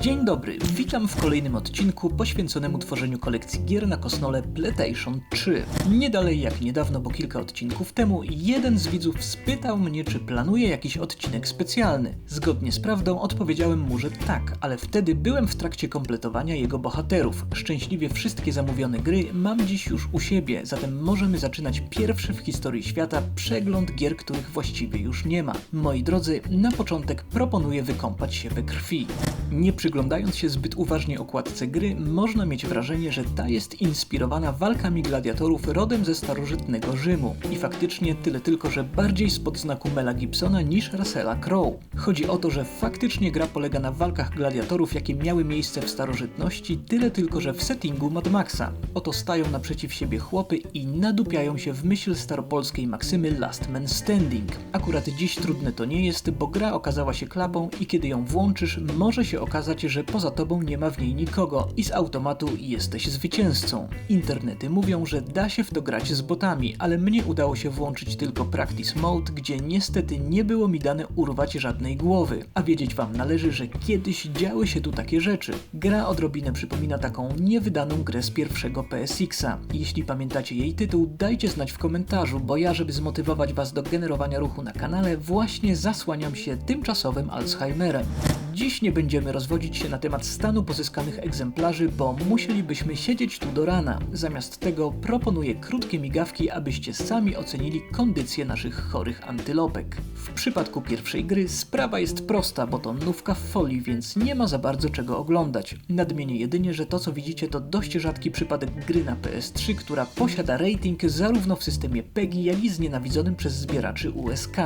Dzień dobry, witam w kolejnym odcinku poświęconemu tworzeniu kolekcji gier na kosnole PlayStation 3. Nie dalej jak niedawno, bo kilka odcinków temu, jeden z widzów spytał mnie, czy planuję jakiś odcinek specjalny. Zgodnie z prawdą odpowiedziałem mu, że tak, ale wtedy byłem w trakcie kompletowania jego bohaterów. Szczęśliwie wszystkie zamówione gry mam dziś już u siebie, zatem możemy zaczynać pierwszy w historii świata przegląd gier, których właściwie już nie ma. Moi drodzy, na początek proponuję wykąpać się we krwi. Nie przyglądając się zbyt uważnie okładce gry, można mieć wrażenie, że ta jest inspirowana walkami gladiatorów rodem ze starożytnego Rzymu. I faktycznie tyle tylko, że bardziej spod znaku Mela Gibsona niż Russella Crowe. Chodzi o to, że faktycznie gra polega na walkach gladiatorów, jakie miały miejsce w starożytności, tyle tylko, że w settingu Mad Maxa. Oto stają naprzeciw siebie chłopy i nadupiają się w myśl staropolskiej maksymy Last Man Standing. Akurat dziś trudne to nie jest, bo gra okazała się klapą i kiedy ją włączysz, może się okazać, że poza tobą nie ma w niej nikogo i z automatu jesteś zwycięzcą. Internety mówią, że da się w to grać z botami, ale mnie udało się włączyć tylko Practice Mode, gdzie niestety nie było mi dane urwać żadnej głowy. A wiedzieć wam należy, że kiedyś działy się tu takie rzeczy. Gra odrobinę przypomina taką niewydaną grę z pierwszego PSX-a. Jeśli pamiętacie jej tytuł, dajcie znać w komentarzu, bo ja, żeby zmotywować was do generowania ruchu na kanale, właśnie zasłaniam się tymczasowym Alzheimerem. Dziś nie będziemy rozwodzić się na temat stanu pozyskanych egzemplarzy, bo musielibyśmy siedzieć tu do rana. Zamiast tego proponuję krótkie migawki, abyście sami ocenili kondycję naszych chorych antylopek. W przypadku pierwszej gry sprawa jest prosta, bo to nówka w folii, więc nie ma za bardzo czego oglądać. Nadmienię jedynie, że to co widzicie to dość rzadki przypadek gry na PS3, która posiada rating zarówno w systemie PEGI, jak i znienawidzonym przez zbieraczy USK.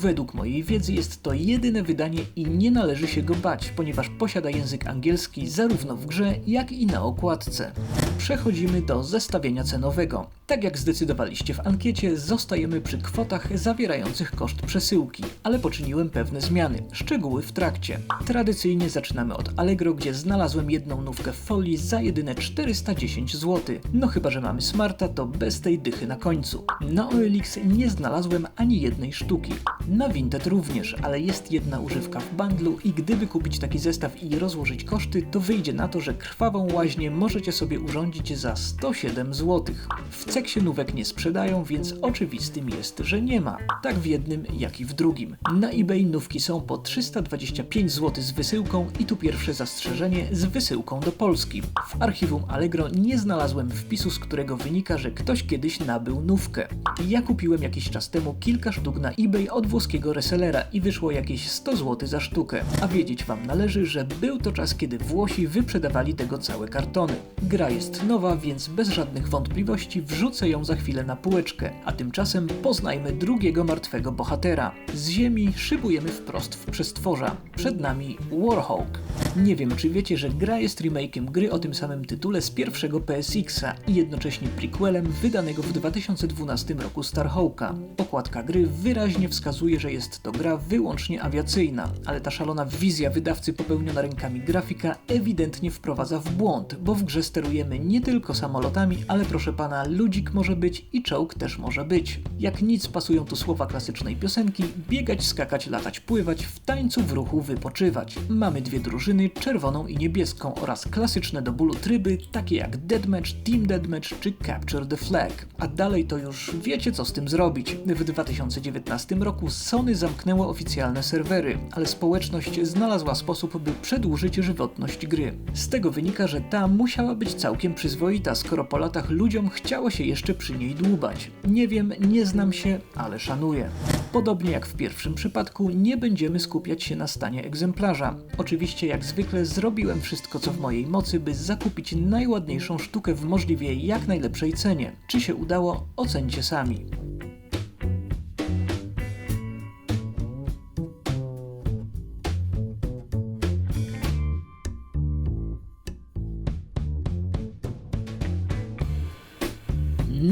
Według mojej wiedzy jest to jedyne wydanie i nie należy się go bać, ponieważ posiada język angielski zarówno w grze, jak i na okładce. Przechodzimy do zestawienia cenowego. Tak jak zdecydowaliście w ankiecie, zostajemy przy kwotach zawierających koszt przesyłki, ale poczyniłem pewne zmiany, szczegóły w trakcie. Tradycyjnie zaczynamy od Allegro, gdzie znalazłem jedną nówkę w folii za jedyne 410 zł. No chyba, że mamy smarta, to bez tej dychy na końcu. Na OLX nie znalazłem ani jednej sztuki. Na Vinted również, ale jest jedna używka w bundlu i gdyby kupić taki zestaw i rozłożyć koszty, to wyjdzie na to, że krwawą łaźnię możecie sobie urządzić za 107 zł. W Ceksie nówek nie sprzedają, więc oczywistym jest, że nie ma. Tak w jednym, jak i w drugim. Na eBay nówki są po 325 zł z wysyłką i tu pierwsze zastrzeżenie z wysyłką do Polski. W archiwum Allegro nie znalazłem wpisu, z którego wynika, że ktoś kiedyś nabył nówkę. Ja kupiłem jakiś czas temu kilka sztuk na eBay od włoskiego resellera i wyszło jakieś 100 zł za sztukę. A wiedzieć wam należy, że był to czas, kiedy Włosi wyprzedawali tego całe kartony. Gra jest nowa, więc bez żadnych wątpliwości wrzucę ją za chwilę na półeczkę, a tymczasem poznajmy drugiego martwego bohatera. Z ziemi szybujemy wprost w przestworza. Przed nami Warhawk. Nie wiem, czy wiecie, że gra jest remakiem gry o tym samym tytule z pierwszego PSX-a i jednocześnie prequelem wydanego w 2012 roku Starhawka. Okładka gry wyraźnie wskazuje, że jest to gra wyłącznie awiacyjna, ale ta szalona wizja wydawcy popełniona rękami grafika ewidentnie wprowadza w błąd, bo w grze sterujemy nie tylko samolotami, ale proszę pana, ludzik może być i czołg też może być. Jak nic pasują tu słowa klasycznej piosenki, biegać, skakać, latać, pływać, w tańcu w ruchu wypoczywać. Mamy dwie drużyny, czerwoną i niebieską oraz klasyczne do bólu tryby, takie jak Deathmatch, Team Deathmatch czy Capture the Flag. A dalej to już wiecie co z tym zrobić. W 2019 roku Sony zamknęło oficjalne serwery, ale społeczność znalazła sposób, by przedłużyć żywotność gry. Z tego wynika, że ta musiała być całkiem przyzwoita, skoro po latach ludziom chciało się jeszcze przy niej dłubać. Nie wiem, nie znam się, ale szanuję. Podobnie jak w pierwszym przypadku, nie będziemy skupiać się na stanie egzemplarza. Oczywiście, jak zwykle, zrobiłem wszystko, co w mojej mocy, by zakupić najładniejszą sztukę w możliwie jak najlepszej cenie. Czy się udało, ocencie sami.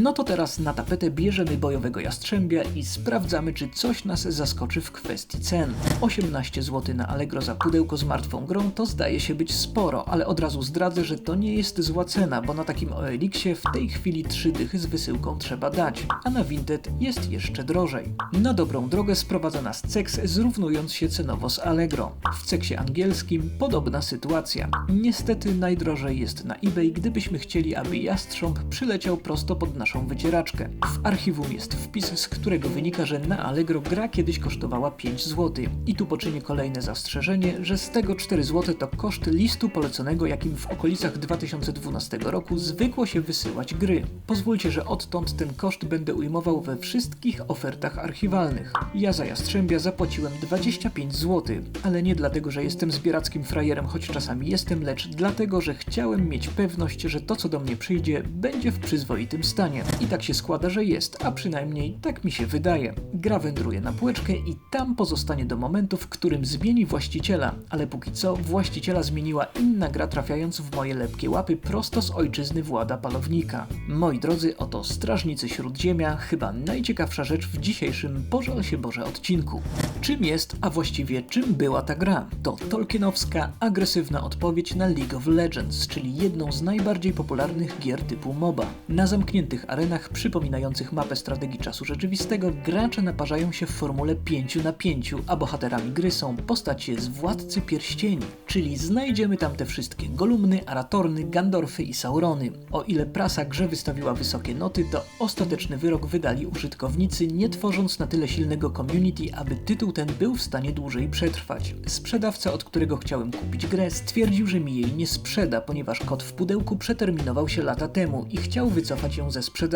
No to teraz na tapetę bierzemy bojowego jastrzębia i sprawdzamy, czy coś nas zaskoczy w kwestii cen. 18 zł na Allegro za pudełko z martwą grą to zdaje się być sporo, ale od razu zdradzę, że to nie jest zła cena, bo na takim OLX-ie w tej chwili trzy dychy z wysyłką trzeba dać, a na Vinted jest jeszcze drożej. Na dobrą drogę sprowadza nas Cex, zrównując się cenowo z Allegro. W Ceksie angielskim podobna sytuacja. Niestety najdrożej jest na eBay, gdybyśmy chcieli, aby jastrząb przyleciał prosto pod naszą wycieraczkę. W archiwum jest wpis, z którego wynika, że na Allegro gra kiedyś kosztowała 5 zł. I tu poczynię kolejne zastrzeżenie, że z tego 4 zł to koszt listu poleconego, jakim w okolicach 2012 roku zwykło się wysyłać gry. Pozwólcie, że odtąd ten koszt będę ujmował we wszystkich ofertach archiwalnych. Ja za Jastrzębia zapłaciłem 25 zł, ale nie dlatego, że jestem zbierackim frajerem, choć czasami jestem, lecz dlatego, że chciałem mieć pewność, że to co do mnie przyjdzie będzie w przyzwoitym stanie. I tak się składa, że jest, a przynajmniej tak mi się wydaje. Gra wędruje na półeczkę i tam pozostanie do momentu, w którym zmieni właściciela, ale póki co właściciela zmieniła inna gra trafiając w moje lepkie łapy prosto z ojczyzny Włada Palownika. Moi drodzy, oto Strażnicy Śródziemia, chyba najciekawsza rzecz w dzisiejszym Pożal się Boże odcinku. Czym jest, a właściwie czym była ta gra? To tolkienowska, agresywna odpowiedź na League of Legends, czyli jedną z najbardziej popularnych gier typu MOBA. Na zamkniętych arenach przypominających mapę strategii czasu rzeczywistego gracze naparzają się w formule 5 na 5, a bohaterami gry są postacie z Władcy Pierścieni, czyli znajdziemy tam te wszystkie Golumny, Aratorny, Gandorfy i Saurony. O ile prasa grze wystawiła wysokie noty, to ostateczny wyrok wydali użytkownicy, nie tworząc na tyle silnego community, aby tytuł ten był w stanie dłużej przetrwać. Sprzedawca, od którego chciałem kupić grę, stwierdził, że mi jej nie sprzeda, ponieważ kod w pudełku przeterminował się lata temu i chciał wycofać ją ze sprzedaży.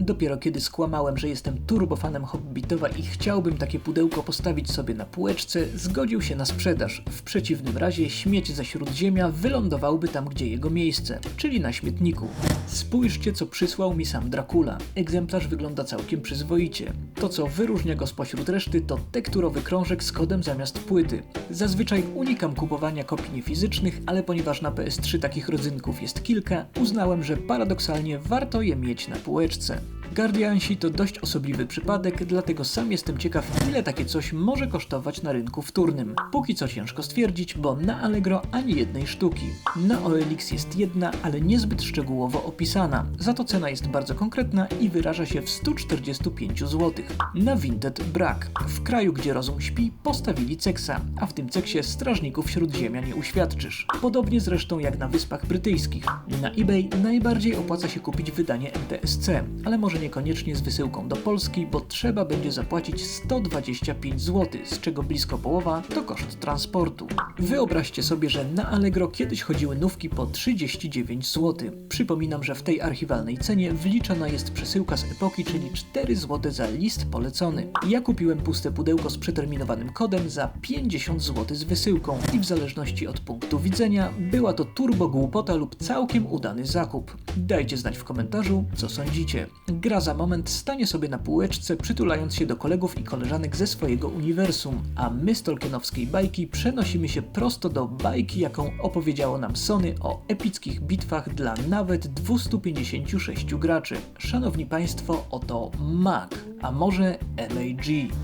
Dopiero kiedy skłamałem, że jestem turbofanem Hobbitowa i chciałbym takie pudełko postawić sobie na półeczce, zgodził się na sprzedaż. W przeciwnym razie śmieć ze śródziemia wylądowałby tam, gdzie jego miejsce, czyli na śmietniku. Spójrzcie, co przysłał mi sam Dracula. Egzemplarz wygląda całkiem przyzwoicie. To, co wyróżnia go spośród reszty, to tekturowy krążek z kodem zamiast płyty. Zazwyczaj unikam kupowania kopii niefizycznych, ale ponieważ na PS3 takich rodzynków jest kilka, uznałem, że paradoksalnie warto je mieć na półeczce. Guardiansi to dość osobliwy przypadek, dlatego sam jestem ciekaw, ile takie coś może kosztować na rynku wtórnym. Póki co ciężko stwierdzić, bo na Allegro ani jednej sztuki. Na OLX jest jedna, ale niezbyt szczegółowo opisana. Za to cena jest bardzo konkretna i wyraża się w 145 zł. Na Vinted brak. W kraju, gdzie rozum śpi, postawili ceksa, a w tym ceksie strażników śródziemia nie uświadczysz. Podobnie zresztą jak na Wyspach Brytyjskich. Na eBay najbardziej opłaca się kupić wydanie NTSC, ale może niekoniecznie z wysyłką do Polski, bo trzeba będzie zapłacić 125 zł, z czego blisko połowa to koszt transportu. Wyobraźcie sobie, że na Allegro kiedyś chodziły nówki po 39 zł. Przypominam, że w tej archiwalnej cenie wliczona jest przesyłka z epoki, czyli 4 zł za list polecony. Ja kupiłem puste pudełko z przeterminowanym kodem za 50 zł z wysyłką i w zależności od punktu widzenia była to turbo głupota lub całkiem udany zakup. Dajcie znać w komentarzu, co sądzicie. Gra za moment stanie sobie na półeczce, przytulając się do kolegów i koleżanek ze swojego uniwersum, a my z Tolkienowskiej bajki przenosimy się prosto do bajki, jaką opowiedziało nam Sony o epickich bitwach dla nawet 256 graczy. Szanowni Państwo, oto MAG, a może MAG.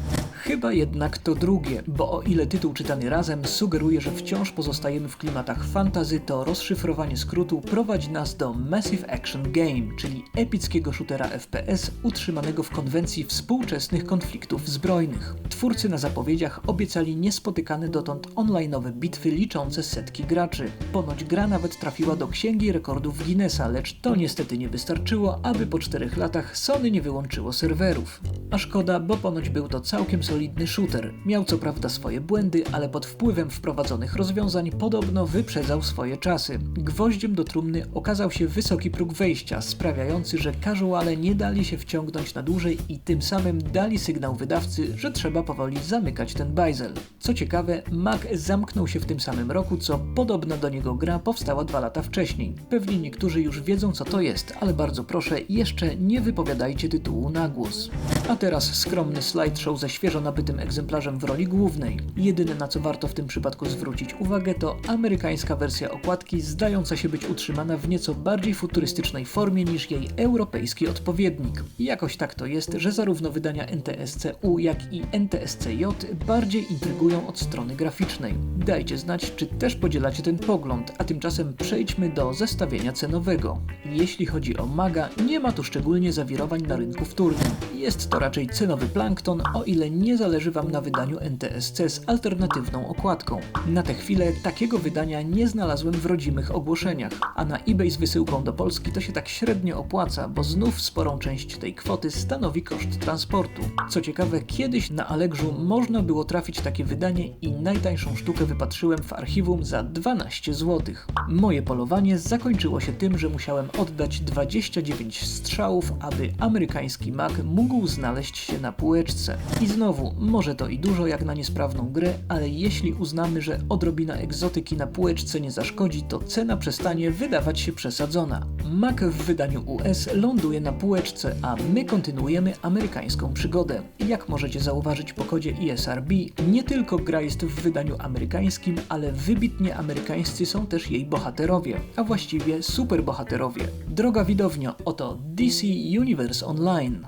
Chyba jednak to drugie, bo o ile tytuł czytany razem sugeruje, że wciąż pozostajemy w klimatach fantazy, to rozszyfrowanie skrótu prowadzi nas do Massive Action Game, czyli epickiego shootera FPS utrzymanego w konwencji współczesnych konfliktów zbrojnych. Twórcy na zapowiedziach obiecali niespotykane dotąd online'owe bitwy liczące setki graczy. Ponoć gra nawet trafiła do księgi rekordów Guinnessa, lecz to niestety nie wystarczyło, aby po czterech latach Sony nie wyłączyło serwerów. A szkoda, bo ponoć był to całkiem solidny shooter. Miał co prawda swoje błędy, ale pod wpływem wprowadzonych rozwiązań podobno wyprzedzał swoje czasy. Gwoździem do trumny okazał się wysoki próg wejścia, sprawiający, że casuale nie dali się wciągnąć na dłużej i tym samym dali sygnał wydawcy, że trzeba powoli zamykać ten bajzel. Co ciekawe, Mac zamknął się w tym samym roku, co podobna do niego gra powstała dwa lata wcześniej. Pewnie niektórzy już wiedzą co to jest, ale bardzo proszę, jeszcze nie wypowiadajcie tytułu na głos. A teraz skromny slideshow ze świeżo nabytym egzemplarzem w roli głównej. Jedyne na co warto w tym przypadku zwrócić uwagę to amerykańska wersja okładki zdająca się być utrzymana w nieco bardziej futurystycznej formie niż jej europejski odpowiednik. Jakoś tak to jest, że zarówno wydania NTSC-U jak i NTSC-J bardziej intrygują od strony graficznej. Dajcie znać, czy też podzielacie ten pogląd, a tymczasem przejdźmy do zestawienia cenowego. Jeśli chodzi o maga, nie ma tu szczególnie zawirowań na rynku wtórnym. Jest to raczej cenowy plankton, o ile nie zależy Wam na wydaniu NTSC z alternatywną okładką. Na tę chwilę takiego wydania nie znalazłem w rodzimych ogłoszeniach, a na eBay z wysyłką do Polski to się tak średnio opłaca, bo znów sporą część tej kwoty stanowi koszt transportu. Co ciekawe, kiedyś na Allegrzu można było trafić takie wydanie i najtańszą sztukę wypatrzyłem w archiwum za 12 zł. Moje polowanie zakończyło się tym, że musiałem oddać 29 strzałów, aby amerykański mag mógł znaleźć się na półeczce. I znowu, może to i dużo jak na niesprawną grę, ale jeśli uznamy, że odrobina egzotyki na półeczce nie zaszkodzi, to cena przestanie wydawać się przesadzona. Mac w wydaniu US ląduje na półeczce, a my kontynuujemy amerykańską przygodę. Jak możecie zauważyć po kodzie ESRB, nie tylko gra jest w wydaniu amerykańskim, ale wybitnie amerykańscy są też jej bohaterowie, a właściwie superbohaterowie. Droga widownio, oto DC Universe Online.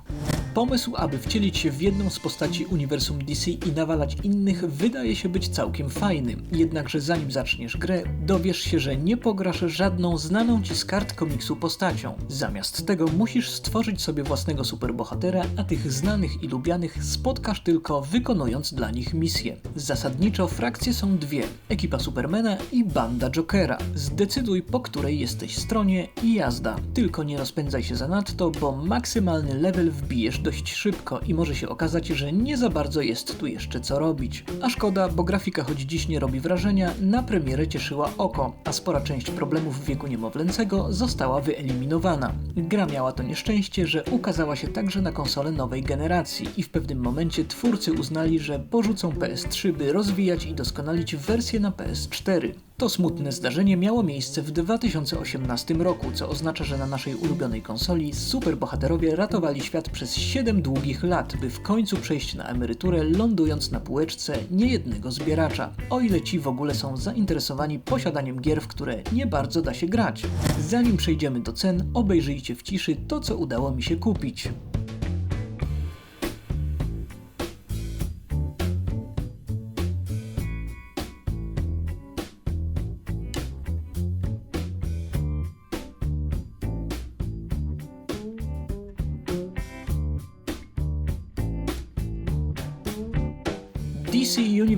Pomysł, aby wcielić się w jedną z postaci uniwersum DC i nawalać innych, wydaje się być całkiem fajny. Jednakże zanim zaczniesz grę, dowiesz się, że nie pograsz żadną znaną ci z kart komiksu postacią. Zamiast tego musisz stworzyć sobie własnego superbohatera, a tych znanych i lubianych spotkasz tylko wykonując dla nich misje. Zasadniczo frakcje są dwie: ekipa Supermana i banda Jokera. Zdecyduj, po której jesteś stronie i jazda. Tylko nie rozpędzaj się zanadto, bo maksymalny level wbijesz dość szybko i może się okazać, że nie za bardzo jest tu jeszcze co robić. A szkoda, bo grafika choć dziś nie robi wrażenia, na premierę cieszyła oko, a spora część problemów w wieku niemowlęcego została wyeliminowana. Gra miała to nieszczęście, że ukazała się także na konsole nowej generacji i w pewnym momencie twórcy uznali, że porzucą PS3, by rozwijać i doskonalić wersję na PS4. To smutne zdarzenie miało miejsce w 2018 roku, co oznacza, że na naszej ulubionej konsoli superbohaterowie ratowali świat przez 7 długich lat, by w końcu przejść na emeryturę, lądując na półeczce niejednego zbieracza, o ile ci w ogóle są zainteresowani posiadaniem gier, w które nie bardzo da się grać. Zanim przejdziemy do cen, obejrzyjcie w ciszy to, co udało mi się kupić.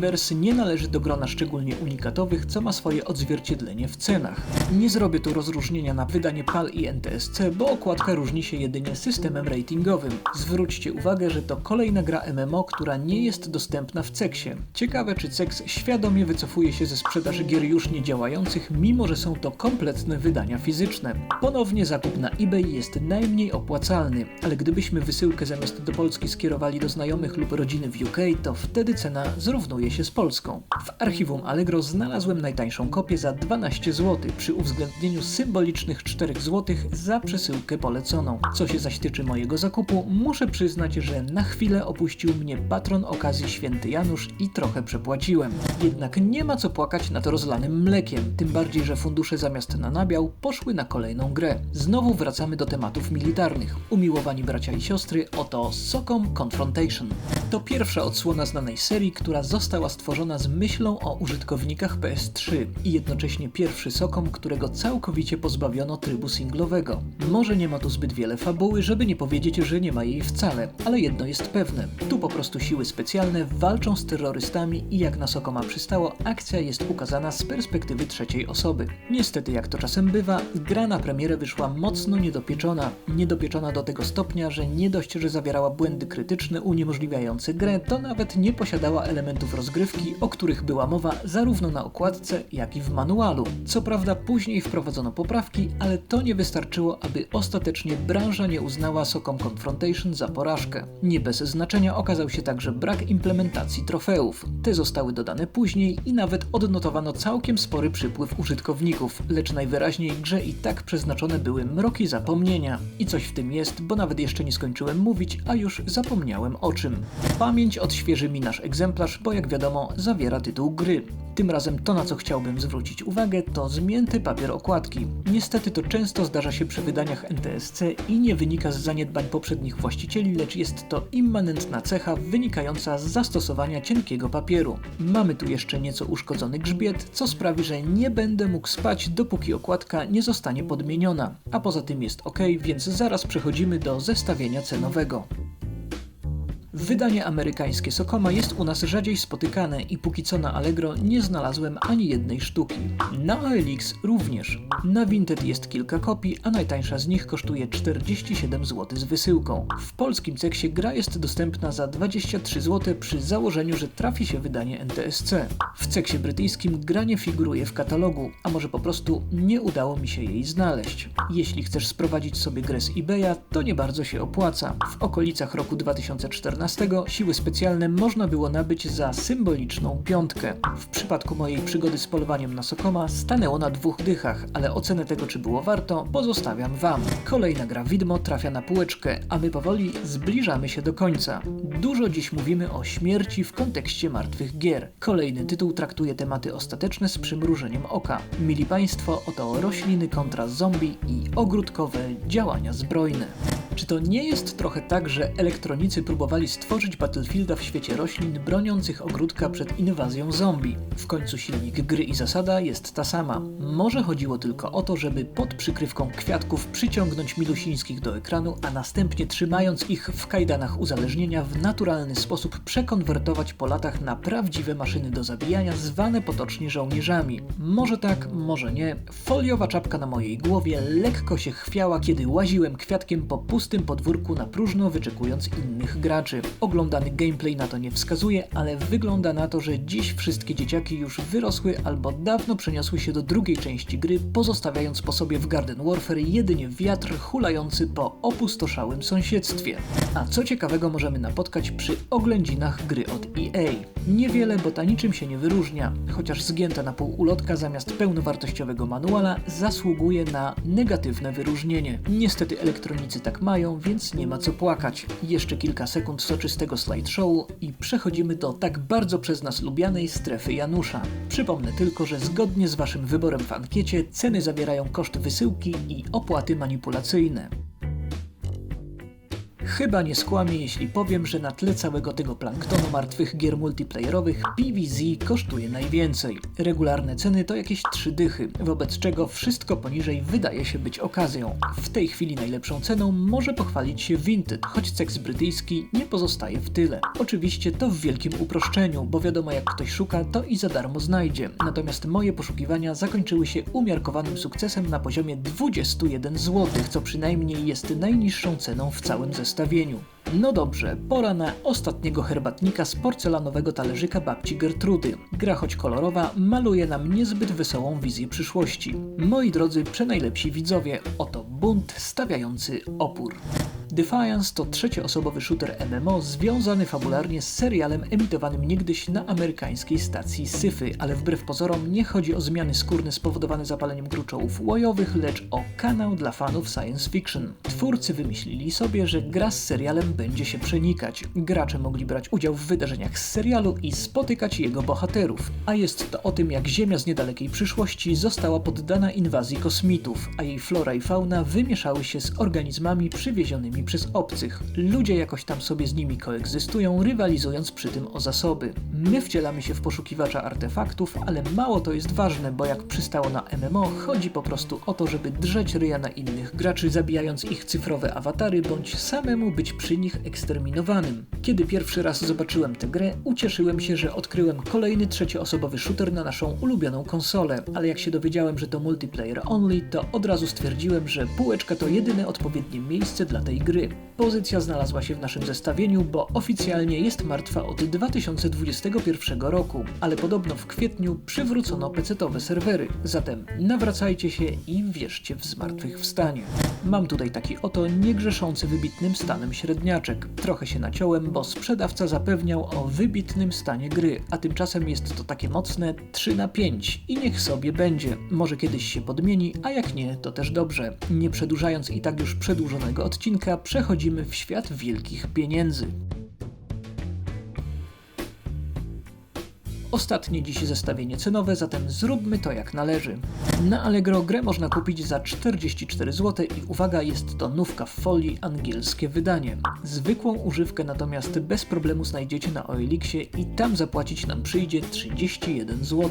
Universe nie należy do grona szczególnie unikatowych, co ma swoje odzwierciedlenie w cenach. Nie zrobię tu rozróżnienia na wydanie PAL i NTSC, bo okładka różni się jedynie systemem ratingowym. Zwróćcie uwagę, że to kolejna gra MMO, która nie jest dostępna w CEXie. Ciekawe, czy CEX świadomie wycofuje się ze sprzedaży gier już niedziałających, mimo że są to kompletne wydania fizyczne. Ponownie zakup na eBay jest najmniej opłacalny, ale gdybyśmy wysyłkę zamiast do Polski skierowali do znajomych lub rodziny w UK, to wtedy cena zrównuje się z polską. W archiwum Allegro znalazłem najtańszą kopię za 12 zł, przy uwzględnieniu symbolicznych 4 zł za przesyłkę poleconą. Co się zaś tyczy mojego zakupu, muszę przyznać, że na chwilę opuścił mnie patron okazji Święty Janusz i trochę przepłaciłem. Jednak nie ma co płakać nad rozlanym mlekiem, tym bardziej, że fundusze zamiast na nabiał poszły na kolejną grę. Znowu wracamy do tematów militarnych. Umiłowani bracia i siostry, oto Socom Confrontation. To pierwsza odsłona znanej serii, która została stworzona z myślą o użytkownikach PS3 i jednocześnie pierwszy Sokom, którego całkowicie pozbawiono trybu singlowego. Może nie ma tu zbyt wiele fabuły, żeby nie powiedzieć, że nie ma jej wcale, ale jedno jest pewne. Tu po prostu siły specjalne walczą z terrorystami i jak na Sokoma przystało, akcja jest ukazana z perspektywy trzeciej osoby. Niestety, jak to czasem bywa, gra na premierę wyszła mocno niedopieczona. Niedopieczona do tego stopnia, że nie dość, że zawierała błędy krytyczne uniemożliwiające grę, to nawet nie posiadała elementów rozgrywki, o których była mowa zarówno na okładce, jak i w manualu. Co prawda później wprowadzono poprawki, ale to nie wystarczyło, aby ostatecznie branża nie uznała Socom Confrontation za porażkę. Nie bez znaczenia okazał się także brak implementacji trofeów. Te zostały dodane później i nawet odnotowano całkiem spory przypływ użytkowników, lecz najwyraźniej grze i tak przeznaczone były mroki zapomnienia. I coś w tym jest, bo nawet jeszcze nie skończyłem mówić, a już zapomniałem o czym. Pamięć odświeży mi nasz egzemplarz, bo jak wiadomo zawiera tytuł gry. Tym razem to, na co chciałbym zwrócić uwagę, to zmięty papier okładki. Niestety to często zdarza się przy wydaniach NTSC i nie wynika z zaniedbań poprzednich właścicieli, lecz jest to immanentna cecha wynikająca z zastosowania cienkiego papieru. Mamy tu jeszcze nieco uszkodzony grzbiet, co sprawi, że nie będę mógł spać, dopóki okładka nie zostanie podmieniona. A poza tym jest ok, więc zaraz przechodzimy do zestawienia cenowego. Wydanie amerykańskie Sokoma jest u nas rzadziej spotykane i póki co na Allegro nie znalazłem ani jednej sztuki. Na OLX również. Na Vinted jest kilka kopii, a najtańsza z nich kosztuje 47 zł z wysyłką. W polskim ceksie gra jest dostępna za 23 zł przy założeniu, że trafi się wydanie NTSC. W ceksie brytyjskim gra nie figuruje w katalogu, a może po prostu nie udało mi się jej znaleźć. Jeśli chcesz sprowadzić sobie grę z eBaya, to nie bardzo się opłaca. W okolicach roku 2014 siły specjalne można było nabyć za symboliczną piątkę. W przypadku mojej przygody z polowaniem na Sokoma stanęło na dwóch dychach, ale ocenę tego czy było warto pozostawiam Wam. Kolejna gra widmo trafia na półeczkę, a my powoli zbliżamy się do końca. Dużo dziś mówimy o śmierci w kontekście martwych gier. Kolejny tytuł traktuje tematy ostateczne z przymrużeniem oka. Mili Państwo, oto rośliny kontra zombie i ogródkowe działania zbrojne. Czy to nie jest trochę tak, że elektronicy próbowali stworzyć Battlefielda w świecie roślin broniących ogródka przed inwazją zombie? W końcu silnik gry i zasada jest ta sama. Może chodziło tylko o to, żeby pod przykrywką kwiatków przyciągnąć milusińskich do ekranu, a następnie trzymając ich w kajdanach uzależnienia w naturalny sposób przekonwertować po latach na prawdziwe maszyny do zabijania zwane potocznie żołnierzami. Może tak, może nie. Foliowa czapka na mojej głowie lekko się chwiała, kiedy łaziłem kwiatkiem po pustym podwórku na próżno wyczekując innych graczy. Oglądany gameplay na to nie wskazuje, ale wygląda na to, że dziś wszystkie dzieciaki już wyrosły albo dawno przeniosły się do drugiej części gry, pozostawiając po sobie w Garden Warfare jedynie wiatr hulający po opustoszałym sąsiedztwie. A co ciekawego możemy napotkać przy oględzinach gry od EA? Niewiele, bo ta niczym się nie wyróżnia, chociaż zgięta na pół ulotka zamiast pełnowartościowego manuala zasługuje na negatywne wyróżnienie. Niestety elektronicy tak mają, więc nie ma co płakać. Jeszcze kilka sekund soczystego slideshowu i przechodzimy do tak bardzo przez nas lubianej strefy Janusza. Przypomnę tylko, że zgodnie z Waszym wyborem w ankiecie ceny zawierają koszt wysyłki i opłaty manipulacyjne. Chyba nie skłamię, jeśli powiem, że na tle całego tego planktonu martwych gier multiplayerowych PvZ kosztuje najwięcej. Regularne ceny to jakieś trzy dychy, wobec czego wszystko poniżej wydaje się być okazją. W tej chwili najlepszą ceną może pochwalić się Vinted, choć ceks brytyjski nie pozostaje w tyle. Oczywiście to w wielkim uproszczeniu, bo wiadomo jak ktoś szuka, to i za darmo znajdzie. Natomiast moje poszukiwania zakończyły się umiarkowanym sukcesem na poziomie 21 zł, co przynajmniej jest najniższą ceną w całym zestawieniu No dobrze, pora na ostatniego herbatnika z porcelanowego talerzyka babci Gertrudy. Gra choć kolorowa, maluje nam niezbyt wesołą wizję przyszłości. Moi drodzy, przenajlepsi widzowie, oto bunt stawiający opór. Defiance to trzecioosobowy shooter MMO związany fabularnie z serialem emitowanym niegdyś na amerykańskiej stacji Syfy, ale wbrew pozorom nie chodzi o zmiany skórne spowodowane zapaleniem gruczołów łojowych, lecz o kanał dla fanów science fiction. Twórcy wymyślili sobie, że gra z serialem będzie się przenikać. Gracze mogli brać udział w wydarzeniach z serialu i spotykać jego bohaterów. A jest to o tym, jak Ziemia z niedalekiej przyszłości została poddana inwazji kosmitów, a jej flora i fauna wymieszały się z organizmami przywiezionymi przez obcych. Ludzie jakoś tam sobie z nimi koegzystują, rywalizując przy tym o zasoby. My wcielamy się w poszukiwacza artefaktów, ale mało to jest ważne, bo jak przystało na MMO, chodzi po prostu o to, żeby drzeć ryja na innych graczy, zabijając ich cyfrowe awatary, bądź samemu być przy nich eksterminowanym. Kiedy pierwszy raz zobaczyłem tę grę, ucieszyłem się, że odkryłem kolejny trzecioosobowy shooter na naszą ulubioną konsolę, ale jak się dowiedziałem, że to multiplayer only, to od razu stwierdziłem, że półeczka to jedyne odpowiednie miejsce dla tej gry gry. Pozycja znalazła się w naszym zestawieniu, bo oficjalnie jest martwa od 2021 roku, ale podobno w kwietniu przywrócono pecetowe serwery. Zatem nawracajcie się i wierzcie w zmartwychwstanie. Mam tutaj taki oto niegrzeszący wybitnym stanem średniaczek. Trochę się naciąłem, bo sprzedawca zapewniał o wybitnym stanie gry, a tymczasem jest to takie mocne 3 na 5 i niech sobie będzie. Może kiedyś się podmieni, a jak nie, to też dobrze. Nie przedłużając i tak już przedłużonego odcinka, przechodzimy w świat wielkich pieniędzy. Ostatnie dziś zestawienie cenowe, zatem zróbmy to jak należy. Na Allegro grę można kupić za 44 zł i uwaga, jest to nówka w folii, angielskie wydanie. Zwykłą używkę natomiast bez problemu znajdziecie na OLX-ie i tam zapłacić nam przyjdzie 31 zł.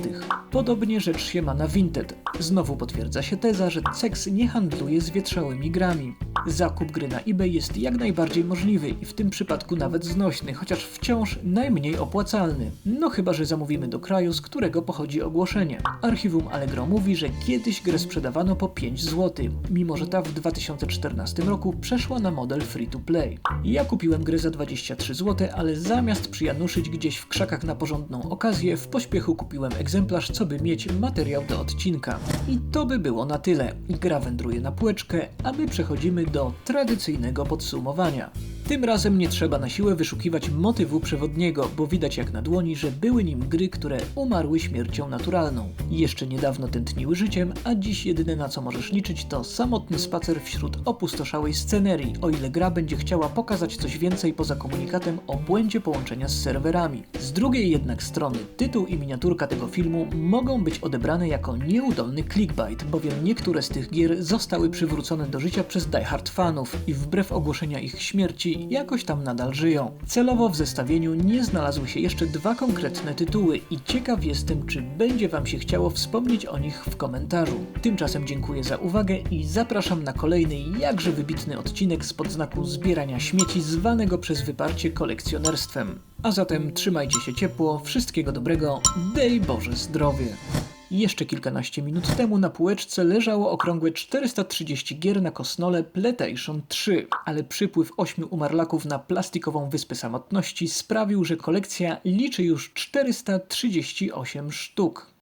Podobnie rzecz się ma na Vinted. Znowu potwierdza się teza, że Cex nie handluje z wietrzałymi grami. Zakup gry na eBay jest jak najbardziej możliwy i w tym przypadku nawet znośny, chociaż wciąż najmniej opłacalny. No chyba, że zamówimy do kraju, z którego pochodzi ogłoszenie. Archiwum Allegro mówi, że kiedyś grę sprzedawano po 5 zł, mimo że ta w 2014 roku przeszła na model free to play. Ja kupiłem grę za 23 zł, ale zamiast przyjanuszyć gdzieś w krzakach na porządną okazję, w pośpiechu kupiłem egzemplarz, co by mieć materiał do odcinka. I to by było na tyle. Gra wędruje na półeczkę, a my przechodzimy do tradycyjnego podsumowania. Tym razem nie trzeba na siłę wyszukiwać motywu przewodniego, bo widać jak na dłoni, że były nim gry, które umarły śmiercią naturalną. Jeszcze niedawno tętniły życiem, a dziś jedyne na co możesz liczyć to samotny spacer wśród opustoszałej scenerii, o ile gra będzie chciała pokazać coś więcej poza komunikatem o błędzie połączenia z serwerami. Z drugiej jednak strony tytuł i miniaturka tego filmu mogą być odebrane jako nieudolny clickbait, bowiem niektóre z tych gier zostały przywrócone do życia przez diehard fanów i wbrew ogłoszenia ich śmierci jakoś tam nadal żyją. Celowo w zestawieniu nie znalazły się jeszcze dwa konkretne tytuły i ciekaw jestem, czy będzie Wam się chciało wspomnieć o nich w komentarzu. Tymczasem dziękuję za uwagę i zapraszam na kolejny jakże wybitny odcinek spod znaku zbierania śmieci zwanego przez wyparcie kolekcjonerstwem. A zatem trzymajcie się ciepło, wszystkiego dobrego, dej Boże zdrowie! Jeszcze kilkanaście minut temu na półeczce leżało okrągłe 430 gier na kosnole PlayStation 3, ale przypływ ośmiu umarlaków na plastikową wyspę samotności sprawił, że kolekcja liczy już 438 sztuk.